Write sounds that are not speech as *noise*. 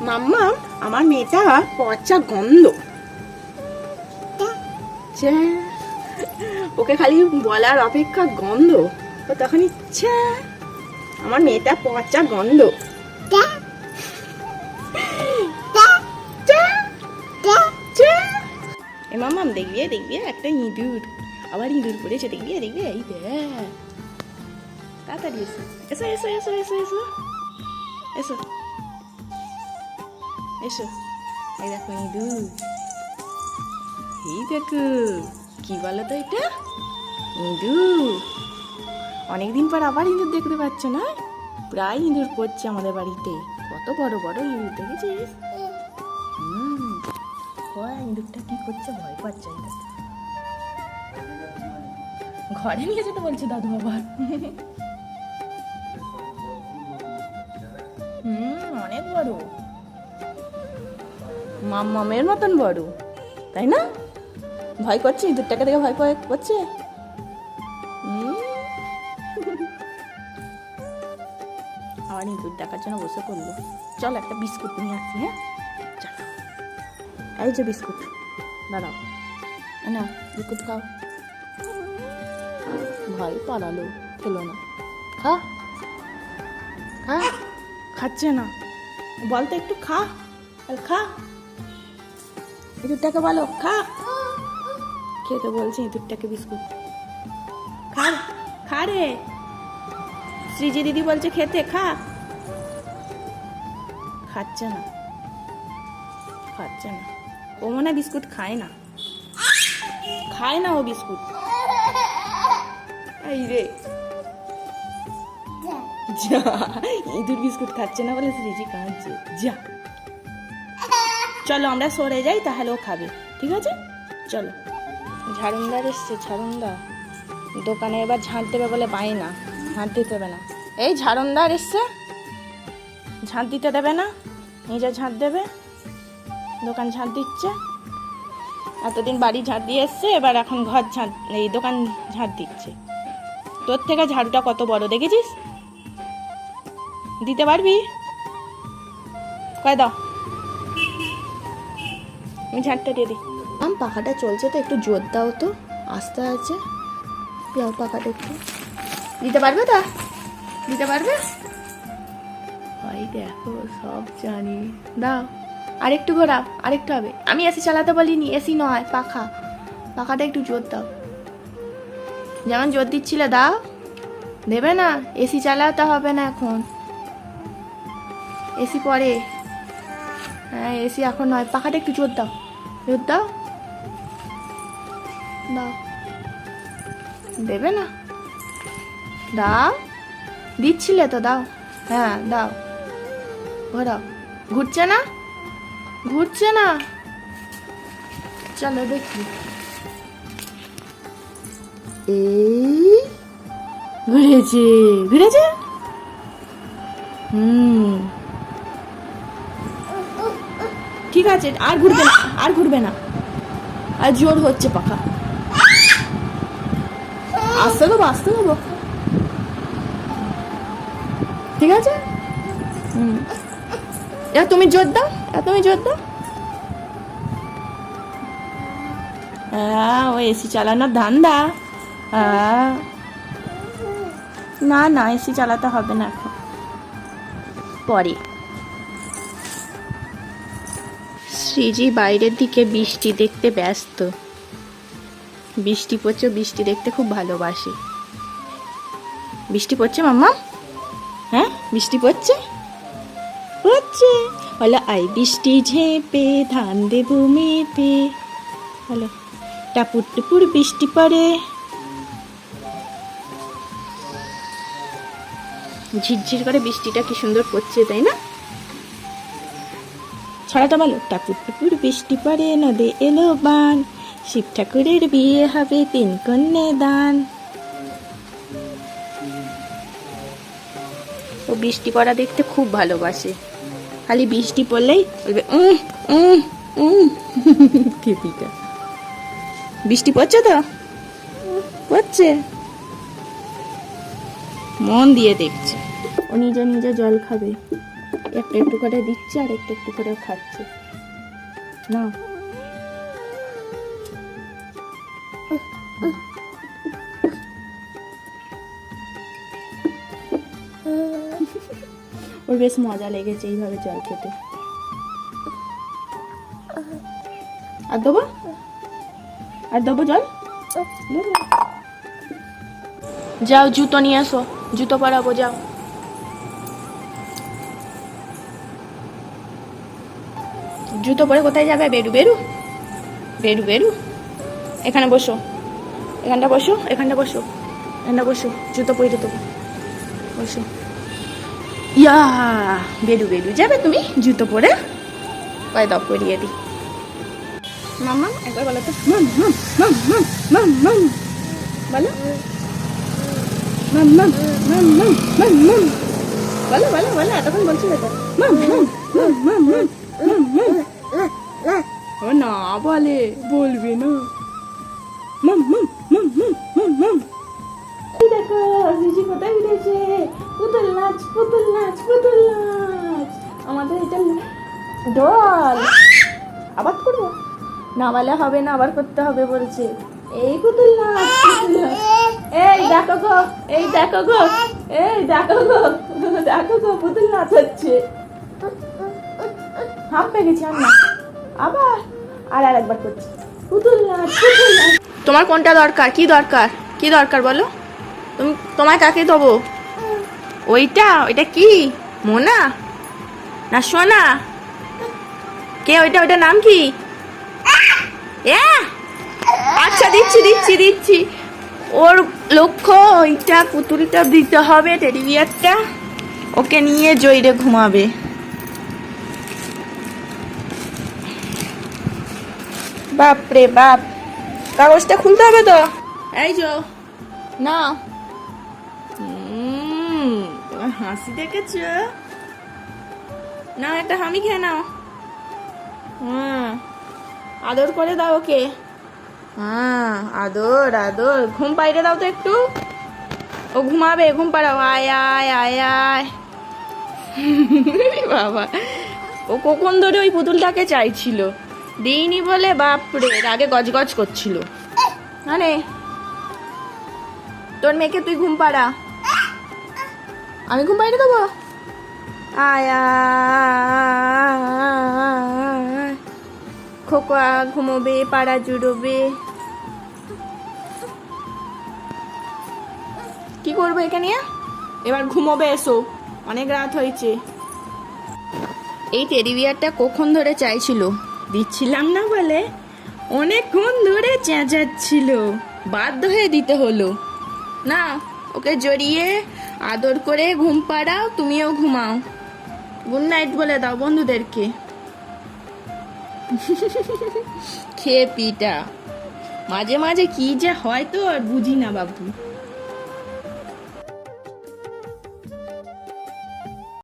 মাম্মা আমার মেয়েটা পচা গন্ধ। ওকে খালি বলার অপেক্ষা গন্ধ। ও তখনই ইচ্ছা আমার মেয়েটা পচা গন্ধ। এ মাম্মাম, দেখবি দেখবি, একটা ইঁদুর। আবার ইঁদুর পড়েছে, দেখবি দেখবি, এই দেখ। তাড়াতাড়ি এসো। এসো এসো এসো এসো এসো। এসো। এসো। এই দেখো ইঁদুর এই দেখো। কি বলো তো এটা ইঁদুর অনেকদিন পর আবার ইঁদুর দেখতে পাচ্ছ, না? প্রায় ইঁদুর পড়ছে আমাদের বাড়িতে। কত বড় বড় ইঁদুর, দেখেছিস? ইঁদুরটা কি করছে? ভয় পাচ্ছে ঘরে নিয়ে যেতে বলছে দাদু আবার। হুম, অনেক বড়। মামের মতন বড়, তাই না? ভয় করছে, ইঁদুরটাকে দেখে ভয় ভয় করছে? হুম। আমার ইঁদুর দেখার জন্য বসে করল চল একটা বিস্কুট নিয়ে আসি হ্যাঁ? এই যে বিস্কুট, দাঁড়াও। না বিস্কুট খাও। ভাই পালালো, খেলো না। খা। খা। খাচ্ছে না। বলতো একটু খা খা। ইঁদুরটাকে বলো, খা। খেতে বলছে ইঁদুরটাকে বিস্কুট। খা খা রে। শ্রীজি দিদি বলছে খেতে, খা। খাচ্ছে না। খাচ্ছে না। ও মনে বিস্কুট খায় না। খায় না ও বিস্কুট। এই রে। যা, ইঁদুর বিস্কুট খাচ্ছে না বলে শ্রীজি কাঁদছে। যা। চলো আমরা সরে যাই, তাহলে ও খাবে। ঠিক আছে? চলো। ঝাড়ুন্দার এসছে, ঝাড়ুন্দা। দোকানে এবার ঝাঁট দেবে বলে পাই না। ঝাঁট দিতে দেবে না। এই ঝাড়ুন্দার এসছে। ঝাঁট দিতে দেবে না। নিজে ঝাঁট দেবে। দোকান ঝাঁট দিচ্ছে। এতদিন বাড়ি ঝাঁট দিয়ে এসছে, এবার এখন ঘর ঝাঁট, এই দোকান ঝাঁট দিচ্ছে। তোর থেকে ঝাড়ুটা কত বড়, দেখেছিস? দিতে পারবি? কয় দাও। আমি ঝাঁটটা দিয়ে দিই। আম পাখাটা চলছে তো একটু জোর দাও তো। আস্তে আছে। যাও পাখাটা একটু। দিতে পারবে তা? দিতে পারবে? ওই দেখো সব জানি। দাও আরেকটু ঘোরাও আরেকটু হবে। আমি এসি চালাতে বলিনি এসি নয় পাখা। পাখাটা একটু জোর দাও। যেমন জোর দিচ্ছিলে দাও। দেবে না এসি চালাতে হবে না এখন। এসি পরে। হ্যাঁ এসি এখন নয় পাখাটা একটু জোর দাও। দাও দাও দেবে না দাও দিচ্ছিলে তো দাও হ্যাঁ দাও ঘোরাও ঘুরছে না ঘুরছে না চলো দেখি এই ঘুরেছে ঘুরেছে হুম ঠিক আছে, আর ঘুরবে না, আর ঘুরবে না। আর জোর হচ্ছে পাখা। আসতে দেবো আসতে দেবো ঠিক আছে? হুম। তুমি জোর দাও তুমি জোর দাও। ও এসি চালানোর ধান্দা। না না এসি চালাতে হবে না এখন। পরে। শ্রীজি বাইরের দিকে বৃষ্টি দেখতে ব্যস্ত। বৃষ্টি পড়ছে বৃষ্টি দেখতে খুব ভালোবাসে। বৃষ্টি পড়ছে, মাম্মা? হ্যাঁ বৃষ্টি পড়ছে? পড়ছে। বলো আই বৃষ্টি ঝেপে, ধান দেবো মেপে। বলো, টাপুর টুপুর বৃষ্টি পড়ে। ঝিরঝির করে বৃষ্টিটা কি সুন্দর পড়ছে, তাই না? ছড়াটা বলো টাপুর টুপুর বৃষ্টি পড়ে, নদে এলো বান। শিব ঠাকুরের বিয়ে হবে তিন কন্যে দান। ও বৃষ্টি পড়া দেখতে খুব ভালোবাসে। খালি বৃষ্টি পড়লেই বলবে খেপিটা *laughs* বৃষ্টি পড়ছে তো? পড়ছে। মন দিয়ে দেখছে। ও নিজে নিজে জল খাবে। একটু একটু করে দিচ্ছে আর একটু একটু করে খাচ্ছে। না। ওর বেশ মজা লেগেছে এইভাবে জল খেতে। আর দেবো? আর দেবো জল? যাও জুতো নিয়ে আসো জুতো পরাবো, যাও। জুতো পরে কোথায় যাবে বেরু বেরু বেরু বেরু এখানে বসো এখানটা বসো এখানটা বসো এখানটা বসো জুতো পরে তো বসো ইয়া বেরু বেরু যাবে তুমি জুতো পরে পায়ে দাও পরিয়ে দিই মাম একবার বলো তো মাম বলো বলো বলো বলো এতক্ষণ তো মাম মাম মাম মাম মাম মাম মাম ও না, বলে, বলবে না। মাম মাম মাম মাম মাম মাম। দেখো, জিজি কোথায় উঠেছে পুতুল নাচ পুতুল নাচ পুতুল নাচ। আমাদের এটা ডল আবার করব? না বলে হবে না, আবার করতে হবে বলছে। এই পুতুল নাচ পুতুল নাচ। এই দেখো গো, এই দেখো গো, এই দেখো গো দেখো গো, পুতুল নাচ হচ্ছে। গেছি আবার আর আর একবার করছি। পুতুল নাচ পুতুল নাচ তোমার কোনটা দরকার? কি দরকার? কি দরকার বলো? তুমি, তোমায় কাকে দেবো? ওইটা? ওইটা কি? মোনা? না, সোনা? কে ওইটা? ওইটা নাম কি? আচ্ছা দিচ্ছি দিচ্ছি দিচ্ছি। ওর লক্ষ্য ওইটা, পুতুলটা দিতে হবে টেডি বিয়ারটা ওকে নিয়ে জয়রে ঘুমাবে। বাপ রে বাপ। কাগজটা খুলতে হবে তো? এই যো না হাসি দেখেছ? না একটা হামি খেয়ে নাও। হ্যাঁ আদর করে দাও ওকে। হ্যাঁ আদর আদর। ঘুম পাইরে দাও তো একটু। ও ঘুমাবে, ঘুম পাড়াও। আয় আয় আয় আয়। *laughs* বাবা, ও কখন ধরে ওই পুতুলটাকে চাইছিল? দিইনি বলে বাপরে আগে গজগজ করছিল। মানে তোর মেয়েকে তুই ঘুম পাড়া। আমি ঘুম পাড়িয়ে দেবো? আয়। খোকা ঘুমোবে, পাড়া জুড়োবে। কি করব এখানে এবার ঘুমোবে, এসো। অনেক রাত হয়েছে। এই টেডি বিয়ারটা কখন ধরে চাইছিল? দিচ্ছিলাম না বলে অনেকক্ষণ ধরে চেঁচাচ্ছিল। বাধ্য হয়ে দিতে হলো। না, ওকে জড়িয়ে আদর করে ঘুম পাড়াও, তুমিও ঘুমাও। গুড নাইট বলে দাও বন্ধুদেরকে। *laughs* খেয়ে পিটা। মাঝে মাঝে কি যে হয় তো আর বুঝি না বাবু